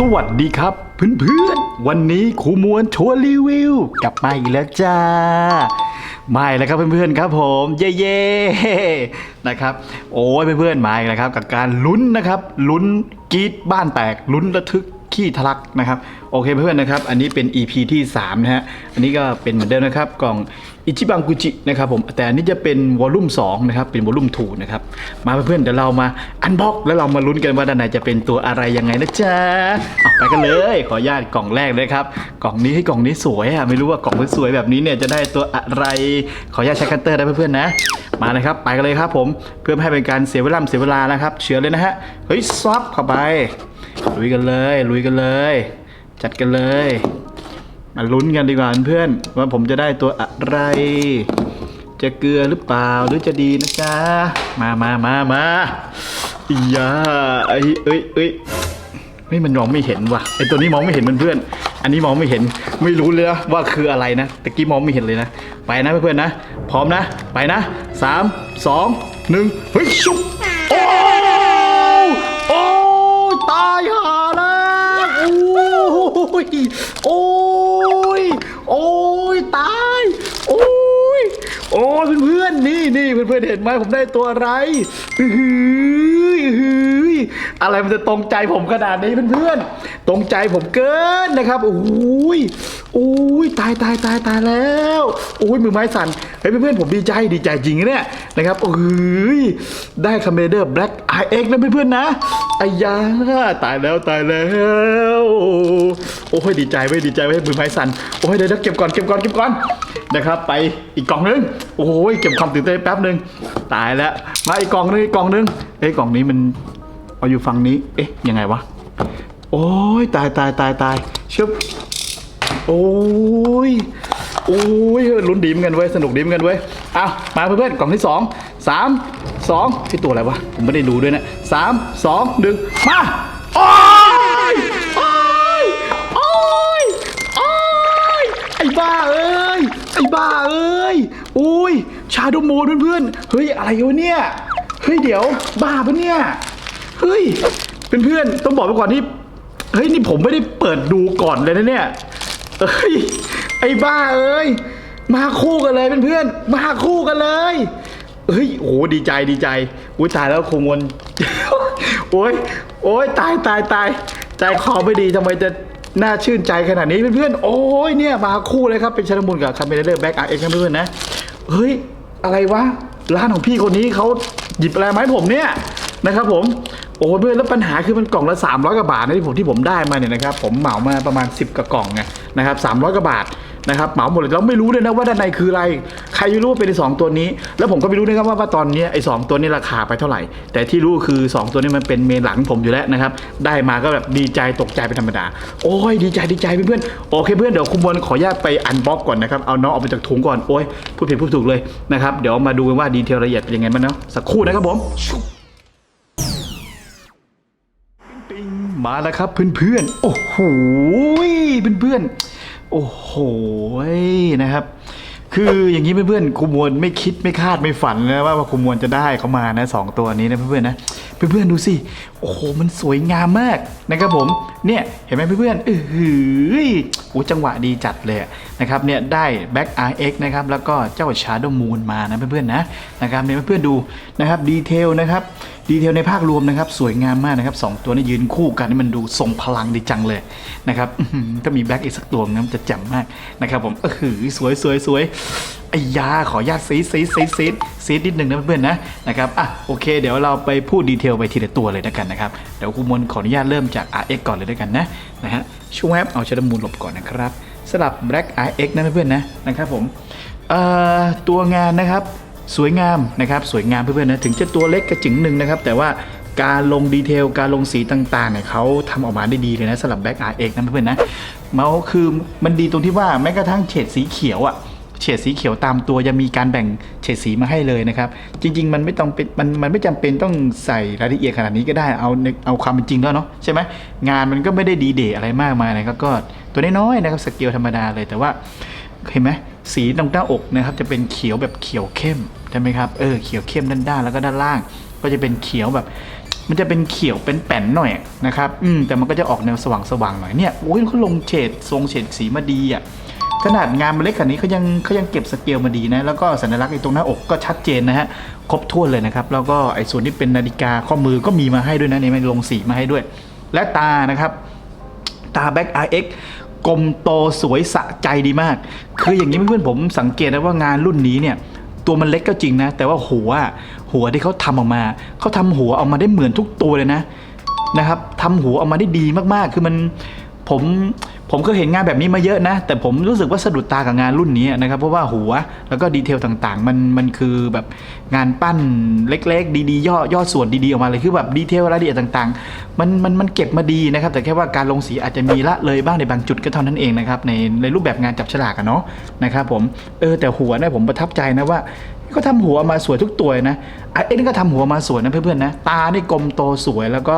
สวัสดีครับเพื่อนๆ วันนี้ครูมวลโชว์รีวิว กลับมาอีกแล้วจ้าไม่แล้วครับเพื่อนๆครับผมเย่ๆนะครับ โอ้ยเพื่อนๆมาอีกแล้วครับ กับการลุ้นนะครับลุ้นกีดบ้านแตกลุ้นระทึก ขี้ทะลักนะครับโอเคเพื่อนๆนะครับ อันนี้เป็น EP ที่ 3 นะฮะ อันนี้ก็เป็นเหมือนเดิมนะครับ กล่องอิจิบังกุจินะครับผมแต่อันนี้จะเป็นวอลลุ่ม2นะครับเป็นวอลลุ่ม2นะครับ มาเพื่อนๆเดี๋ยวเรามาอันบ็อกแล้วเรามาลุ้นกันว่าด้านในจะเป็นตัวอะไรยังไงนะจ๊ะเอาไปกันเลย ขออนุญาตกล่องแรกเลยครับกล่องนี้ให้กล่องนี้สวยอะไม่รู้ว่ากล่องสวยแบบนี้เนี่ยจะได้ตัวอะไรขออนุญาตใช้คัตเตอร์ได้เพื่อนๆนะมาเลยครับไปกันเลยครับผมเพื่อไม่ให้เป็นการเสียเวลาเสียเวลานะครับ เชื่อเลยนะฮะเฮ้ยซับเข้าไป ลุยกันเลย ลุยกันเลย จัดกันเลย มาลุ้นกันดีกว่าเพื่อนว่าผมจะได้ตัวอะไร จะเกลือหรือเปล่าหรือจะดีนะจ๊ะ มามามามาอียาไอ้เอ้ยเอ้ยไม่มันมองไม่เห็นว่ะไอตัวนี้มองไม่เห็นเพื่อนๆอันนี้มองไม่เห็นไม่รู้เลยนะว่าคืออะไรนะตะกี้มองไม่เห็นเลยนะ ไปนะเพื่อนๆนะ พร้อมนะ ไปนะสามสองหนึ่งเฮ้ยชุบ พื่อนๆเห็นไหมผมได้ตัวอะไรอื้อหืออื้อหืออะไรมันจะตรงใจผมขนาดนี้เพื่อนๆตรงใจผมเกินนะครับโอ้ย อ้ยตายตายตายตายแล้วโอ้ยมือไม้สั่นเฮ้ยเพื่อนๆผมดีใจดีใจจริงเนี่ยนะครับโอ้ยได้คาเมเดอร์แบล็กไอเอ็กนะเพื่อนๆนะไอ้ยาตายแล้วตายแล้วโอ้ยดีใจไว้ยดีใจไว้ยมือไม้สั่นโอ้ยเดี๋ยวเดี๋ยวเก็บก่อนเก็บก่อนเก็บก่อนนะครับ ไปอีกกล่องนึงโอ้ยเก็บความตื่นเต้นแป๊บนึงตายแล้วมาอีกกล่องนึงอีกกล่องนึงเอ้ยกล่องนี้มันเอาอยู่ฝั่งนี้เอ๊ะยังไงวะโอ้ยตายตายตายตายชึบ โอ้ยโอ้ยลุ้นดีมกันเว้ยสนุกดีมกันเว้ยเอามาเพื่อนๆกล่องที่สองสามสองที่ตัวอะไรวะผมไม่ได้รู้ด้วยนะสามสองหนึ่งมาโอ้ยโอ้ยโอ้ยโอ้ยไอ้บ้าเอ้ยไอ้บ้าเอ้ยโอ้ยชาโดโมนเพื่อนๆเฮ้ยอะไรวะเนี่ยเฮ้ยเดี๋ยวบ้าปะเนี่ยเฮ้ยเพื่อนๆต้องบอกไปก่อนที่เฮ้ยนี่ผมไม่ได้เปิดดูก่อนเลยนะเนี่ย เอ้ย ไอ้บ้าเอ้ย มาคู่กันเลยเพื่อนๆ มาคู่กันเลยเฮ้ย โอ้ดีใจดีใจ อุ้ยตายแล้วคงวนโอ้ย โอ้ยตายตายตาย ใจคอไม่ดีทำไมจะน่าชื่นใจขนาดนี้เพื่อนๆ โอ้ยเนี่ยมาคู่เลยครับ เป็นชนมุนกับคาเมเดอร์แบ็กอาร์เอ็กซ์เพื่อนๆนะ เฮ้ย อะไรวะ ร้านของพี่คนนี้เขาหยิบอะไรมาให้ผมเนี่ยนะครับผม อ้เพื่อนแล้วปัญหาคือมันกล่องละ300กว่าบาทนะที่ผมที่ผมได้มาเนี่ยนะครับผมเหมามาประมาณ 10กว่ากล่องไงนะครับ300กว่าบาทนะครับเหมาหมดเลยแล้วไม่รู้เลยนะว่าด้านในคืออะไร ใครรู้ว่าเป็นไอ้สองตัวนี้ แล้วผมก็ไม่รู้นะครับว่าว่าตอนนี้ไอ้สองตัวนี้ราคาไปเท่าไหร่ แต่ที่รู้คือ 2 ตัวนี้มันเป็นเมนหลังผมอยู่แล้วนะครับ ได้มาก็แบบดีใจตกใจเป็นธรรมดา โอ้ยดีใจดีใจเพื่อนๆโอเคเพื่อนเดี๋ยวคุณบอลขออนุญาตไปอันบ็อกก่อนนะครับ เอาน้องออกมาจากถุงก่อน โอ้ยพูดผิดพูดถูกเลยนะครับ เดี๋ยวมาดูกันว่าดีเทลละเอียดเป็นยังไงบ้างเนาะสักครู่นะครับผม มาแล้วครับเพื่อนๆ โอ้โหเพื่อนๆ โอ้โหนะครับ คืออย่างนี้เพื่อนๆครูมวลไม่คิดไม่คาดไม่ฝันนะว่าครูมวลจะได้เขามานะสองตัวนี้นะเพื่อนๆนะเพื่อนๆดูสิโอ้โหมันสวยงามมากนะครับผมเนี่ยเห็นไหมเพื่อนๆเออหือโอ้จังหวะดีจัดเลยนะครับเนี่ยได้ Back RX นะครับแล้วก็เจ้า Shadow Moon มานะเพื่อนๆนะนะครับเนี่ยเพื่อนๆดูนะครับดีเทลนะครับดีเทลในภาพรวมนะครับสวยงามมากนะครับสองตัวนี้ยืนคู่กันนี่มันดูทรงพลังดีจังเลยนะครับถ้ามีแบ็กอีกสักตัวนะมันจะแจ่มมากนะครับผมเออหือสวยสวยสวยไอ้ยาขออนุญาตซีดซีดซีดซีดซีดนิดหนึ่งนะเพื่อนๆนะนะครับอะโอเค เดี๋ยวเราไปพูดดีเทลไปทีละตัวเลยแล้วกันนะครับเดี๋ยวครูมนขออนุญาตเริ่มจาก RX ก่อนเลยแล้วกันนะนะฮะช่วงแอปเอาชดมูลหลบก่อนนะครับ สลับ Black RX นะเพื่อนๆนะนะครับผมตัวงานนะครับสวยงามนะครับสวยงามเพื่อนๆนะถึงจะตัวเล็กกระจึงหนึ่งนะครับ แต่ว่าการลงดีเทลการลงสีต่างๆเนี่ยเขาทำออกมาได้ดีเลยนะสำหรับแบ็กอาร์เอกนะเพื่อนๆนะเมาส์คือมันดีตรงที่ว่าแม้กระทั่งเฉดสีเขียวอะ่ะเฉดสีเขียวตามตัวยังมีการแบ่งเฉดสีมาให้เลยนะครับ จริง ๆ มันไม่ต้องเป็นมันมันไม่จำเป็นต้องใส่รายละเอียดขนาดนี้ก็ได้เอาเอาความเป็นจริงแล้วเนาะใช่ไหมงานมันก็ไม่ได้ดีเดย์อะไรมากมายนะครับก็ ตัวน้อยๆนะครับสเกลธรรมดาเลยแต่ว่าเห็นไหมสีตรงหน้าอกนะครับจะเป็นเขียวแบบเขียวเข้มใช่ไหมครับเออเขียวเข้มด้านด้านแล้วก็ด้านล่าง ก็จะเป็นเขียวแบบ มันจะเป็นเขียวเป็นแป่นหน่อยนะครับอืมแต่มันก็จะออกแนวสว่างๆหน่อยเนี่ยโอ้ยเขาลงเฉดทรงเฉดสีมาดีอะขนาดงานมันเล็กขนาดนี้เขายังเขายังเก็บสเกลมาดีนะ แล้วก็สัญลักษณ์ไอ้ตรงหน้าอกก็ชัดเจนนะฮะ ครบถ้วนเลยนะครับ แล้วก็ไอ้ส่วนที่เป็นนาฬิกาข้อมือก็มีมาให้ด้วยนะเนี่ยมันลงสีมาให้ด้วย และตานะครับ ตา Back RX กลมโตสวยสะใจดีมาก คืออย่างนี้เพื่อนๆผมสังเกตนะว่างานรุ่นนี้เนี่ยตัวมันเล็กก็จริงนะ แต่ว่าหัวหัวที่เขาทำออกมาเขาทำหัวออกมาได้เหมือนทุกตัวเลยนะนะครับทำหัวออกมาได้ดีมากๆ คือมันผม ผมเคยเห็นงานแบบนี้มาเยอะนะ แต่ผมรู้สึกว่าสะดุดตากับงานรุ่นนี้นะครับ เพราะว่าหัวแล้วก็ดีเทลต่างๆ มันมันคือแบบงานปั้นเล็ก ๆ ดีๆย่อย่อส่วนดีๆออกมาเลยคือแบบดีเทลรายละเอียดต่างๆ มันมันมันเก็บมาดีนะครับ แต่แค่ว่าการลงสีอาจจะมีละเลยบ้างในบางจุดก็เท่านั้นเองนะครับในในรูปแบบงานจับฉลากอะเนาะนะครับผมเออแต่หัวเนี่ยผมประทับใจนะว่าก็ทำหัวมาสวยทุกตัวนะไอ้เอ็นก็ทำหัวมาสวยนะเพื่อนๆนะ ตานี่กลมโตสวยแล้วก็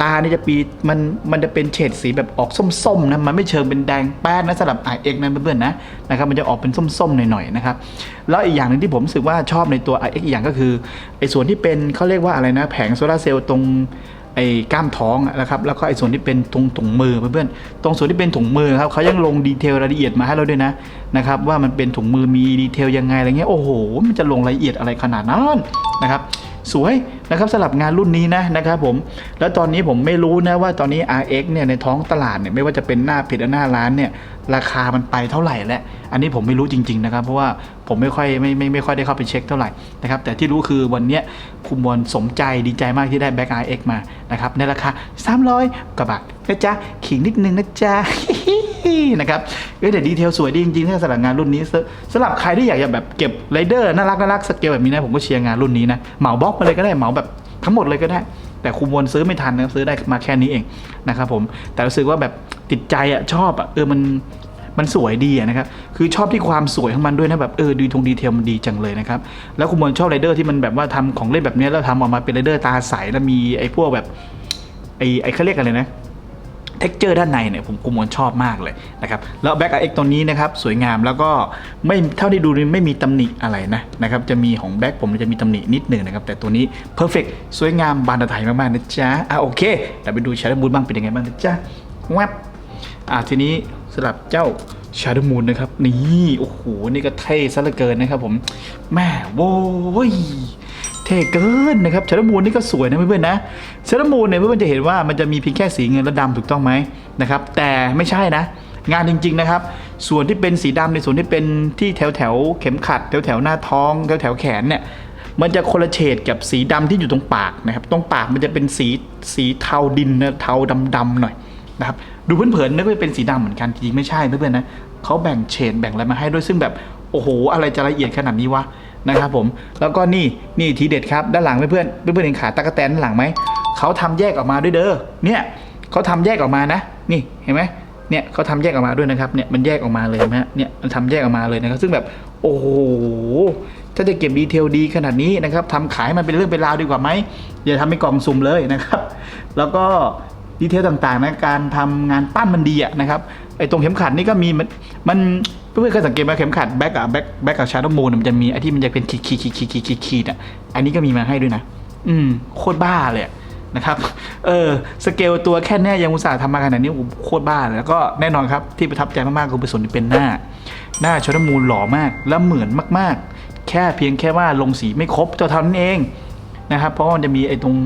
ตานี่จะปีมันมันจะเป็นเฉดสีแบบออกส้มๆนะมันไม่เชิงเป็นแดงแป้นนะสำหรับไอเอ็กนะเพื่อนๆนะนะครับมันจะออกเป็นส้มๆหน่อยๆนะครับแล้วอีกอย่างหนึ่งที่ผมรู้สึกว่าชอบในตัว i x อีกอย่างก็คือไอส่วนที่เป็นเขาเรียกว่าอะไรนะ แผงโซลาเซลล์ตรงไอ้กล้ามท้องนะครับแล้วก็ไอ้ส่วนที่เป็นตรงถุงมือเพื่อนๆตรงส่วนที่เป็นถุงมือครับเขายังลงดีเทลรายละเอียดมาให้เราด้วยนะนะครับว่ามันเป็นถุงมือมีดีเทลยังไงอะไรเงี้ยโอ้โห มันจะลงรายละเอียดอะไรขนาดนั้นนะครับ สวยนะครับสำหรับงานรุ่นนี้นะนะครับผมแล้วตอนนี้ผมไม่รู้นะว่าตอนนี้ RX เนี่ยในท้องตลาดเนี่ยไม่ว่าจะเป็นหน้าเพจหน้าร้านเนี่ยราคามันไปเท่าไหร่แล้ว อันนี้ผมไม่รู้จริงๆนะครับเพราะว่าผมไม่ค่อยไม่ไม่ไม่ค่อยได้เข้าไปเช็คเท่าไหร่นะครับแต่ที่รู้คือวันนี้คุณบอลสมใจดีใจมากที่ได้ Back RX มานะครับในราคา 300กว่าบาทนะจ๊ะขิงนิดนึงนะจ๊ะ นะครับเอ้ยแต่ดีเทลสวยดีจริงๆถ้าสำหรับงานรุ่นนี้สำหรับใครที่อยากจะแบบเก็บไรเดอร์น่ารักน่ารักสเกลแบบนี้นะผมก็เชียร์งานรุ่นนี้นะเหมาบล็อกมาเลยก็ได้เหมาแบบทั้งหมดเลยก็ได้ แต่คุณบอลซื้อไม่ทันนะซื้อได้มาแค่นี้เองนะครับผมแต่รู้สึกว่าแบบติดใจอะชอบอะเออมันมันสวยดีนะครับ คือชอบที่ความสวยของมันด้วยนะแบบเออดีทงดีเทลมันดีจังเลยนะครับ แล้วคุณมวลชอบไรเดอร์ที่มันแบบว่าทำของเล่นแบบนี้แล้วทำออกมาเป็นไรเดอร์ตาใสแล้วมีไอ้พวกแบบไอ้ไอ้เขาเรียกอะไรนะ เท็กเจอร์ด้านในเนี่ยผมกุมวลชอบมากเลยนะครับแล้วแบ็กเอ็กตัวนี้นะครับสวยงามแล้วก็ไม่เท่าที่ดูนี่ไม่มีตำหนิอะไรนะนะครับจะมีของแบ็กผมจะมีตำหนินิดหนึ่งนะครับแต่ตัวนี้เพอร์เฟกสวยงามบานตาไทยมากๆนะจ๊ะอะโอเคแต่ไปดูชาร์ดมูนบ้างเป็นยังไงบ้างนะจ๊ะแวบอะทีนี้สลับเจ้าชาร์ดมูนนะครับนี่โอ้โหนี่ก็เท่ซะเหลือเกินนะครับผมแม่โว้ย เท่เกินนะครับชาร์มูนนี่ก็สวยนะเพื่อนๆนะชาร์มูนเนี่ยเพื่อนๆจะเห็นว่ามันจะมีเพียงแค่สีเงินและดำถูกต้องไหมนะครับแต่ไม่ใช่นะ งานจริงๆนะครับ ส่วนที่เป็นสีดำในส่วนที่เป็นที่แถวแถวเข็มขัดแถวแถวหน้าท้องแถวแถวแขนเนี่ยมันจะคนละเฉดกับสีดำที่อยู่ตรงปากนะครับ ตรงปากมันจะเป็นสีสีเทาดินนะเทาดำๆหน่อยนะครับ ดูเผินๆนึกว่าเป็นสีดำเหมือนกันจริงๆไม่ใช่เพื่อนๆนะเขาแบ่งเฉดแบ่งอะไรมาให้ด้วยซึ่งแบบโอ้โห อะไรจะละเอียดขนาดนี้วะ นะครับผมแล้วก็นี่นี่ทีเด็ดครับด้านหลังเพื่อนเพื่อนเห็นขาตะกแตนด้านหลังไหมเขาทำแยกออกมาด้วยเด้อเนี่ยเขาทำแยกออกมานะ นี่เห็นไหมเนี่ยเขาทำแยกออกมาด้วยนะครับเนี่ยมันแยกออกมาเลยนไหมฮะเนี่ยมันทำแยกออกมาเลยนะครับซึ่งแบบโอ้โหถ้าจะเก็บดีเทลดีขนาดนี้นะครับทำขายมันเป็นเรื่องเป็นราวดีกว่าไหมอย่าทำเป็นกล่องสุ่มเลยนะครับ แล้วก็ดีเทลต่างๆนะการทำงานปั้นมันดีอะนะครับไอ้ตรงเข็มขัดนี่ก็มีมันมัน เพื่อนๆเคยสังเกตไหมเข็มขัดแบ็กอะแบ็กแบ็กกับชาร์ดมูนมันจะมีไอ้ที่มันจะเป็นขีดขีดขีดขีดขีดขีดขีดอะอันนี้ก็มีมาให้ด้วยนะ อืม โคตรบ้าเลยนะครับ เออ สเกลตัวแค่เนี้ยยังอุตส่าห์ทำมาขนาดนี้โอ้โหโคตรบ้าเลยแล้วก็แน่นอนครับที่ประทับใจมากๆคือเป็นส่วนที่เป็นหน้า หน้าชาร์ดมูนหล่อมากแล้วเหมือนมาก ๆ แค่เพียงแค่ว่าลงสีไม่ครบเท่าเท่านั้นเองนะครับ เพราะว่ามันจะมีไอ้ตรง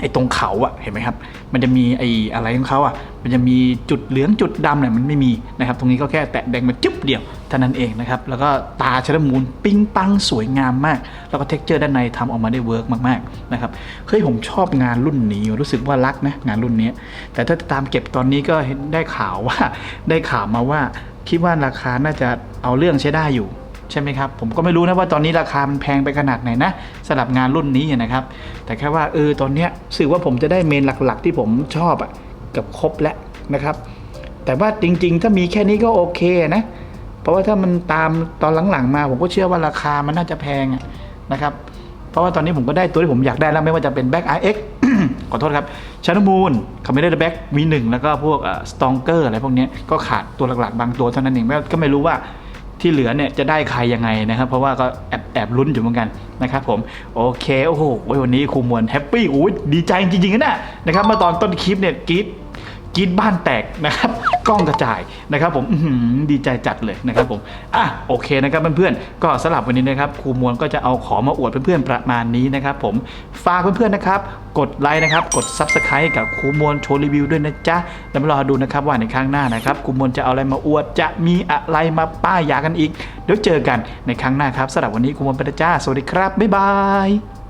ไอ้ตรงเขาอะเห็นไหมครับ มันจะมีไอ้อะไรของเขาอะมันจะมีจุดเหลืองจุดดำเนี่ยมันไม่มีนะครับ ตรงนี้ก็แค่แตะแดงมาจุ๊บเดียวเท่านั้นเองนะครับ แล้วก็ตาชะมูลปิ้งปังสวยงามมาก แล้วก็เท็กเจอร์ด้านในทำออกมาได้เวิร์กมากๆนะครับ เฮ้ยผมชอบงานรุ่นนี้รู้สึกว่ารักนะงานรุ่นนี้ แต่ถ้าตามเก็บตอนนี้ก็เห็นได้ข่าวว่าได้ข่าวมาว่า คิดว่าราคาน่าจะเอาเรื่องใช้ได้อยู่ ใช่ไหมครับ ผมก็ไม่รู้นะว่าตอนนี้ราคามันแพงไปขนาดไหนนะสำหรับงานรุ่นนี้นะครับ แต่แค่ว่าเออตอนเนี้ยสื่อว่าผมจะได้เมนหลักๆ ที่ผมชอบอะกับครบแล้วนะครับ แต่ว่าจริง ๆ ถ้ามีแค่นี้ก็โอเคนะ เพราะว่าถ้ามันตามตอนหลังๆมา ผมก็เชื่อว่าราคามันน่าจะแพงนะครับ เพราะว่าตอนนี้ผมก็ได้ตัวที่ผมอยากได้แล้วไม่ว่าจะเป็น Back RX ขอโทษครับชานมูลคาเมเดอร์แบ็ก V1 แล้วก็พวกสตองเกอร์อะไรพวกนี้ก็ขาดตัวหลักๆ บางตัวเท่านั้นเองไม่ก็ไม่รู้ว่า ที่เหลือเนี่ยจะได้ใครยังไงนะครับ เพราะว่าก็แอบแอบลุ้นอยู่เหมือนกันนะครับผมโอเคโอ้โหวันนี้ครูมวลแฮปปี้โอ้ยดีใจจริงๆนะเนี่ยนะครับเมื่อตอนต้นคลิปเนี่ยกรีด กรีดบ้านแตกนะครับกล้องกระจายนะครับผมอื้อหือดีใจจัดเลยนะครับผมอะโอเคนะครับเพื่อนๆก็สำหรับวันนี้นะครับครูมวลก็จะเอาของมาอวดเพื่อนๆประมาณนี้นะครับผมฝากเพื่อนๆนะครับกดไลค์นะครับกด Subscribe กับครูมวลโชว์รีวิวด้วยนะจ๊ะแล้วมารอดูนะครับว่าในครั้งหน้านะครับครูมวลจะเอาอะไรมาอวดจะมีอะไรมาป้ายยากันอีกเดี๋ยวเจอกันในครั้งหน้าครับสำหรับวันนี้ครูมวลไปแล้วจ้าสวัสดีครับบ๊ายบาย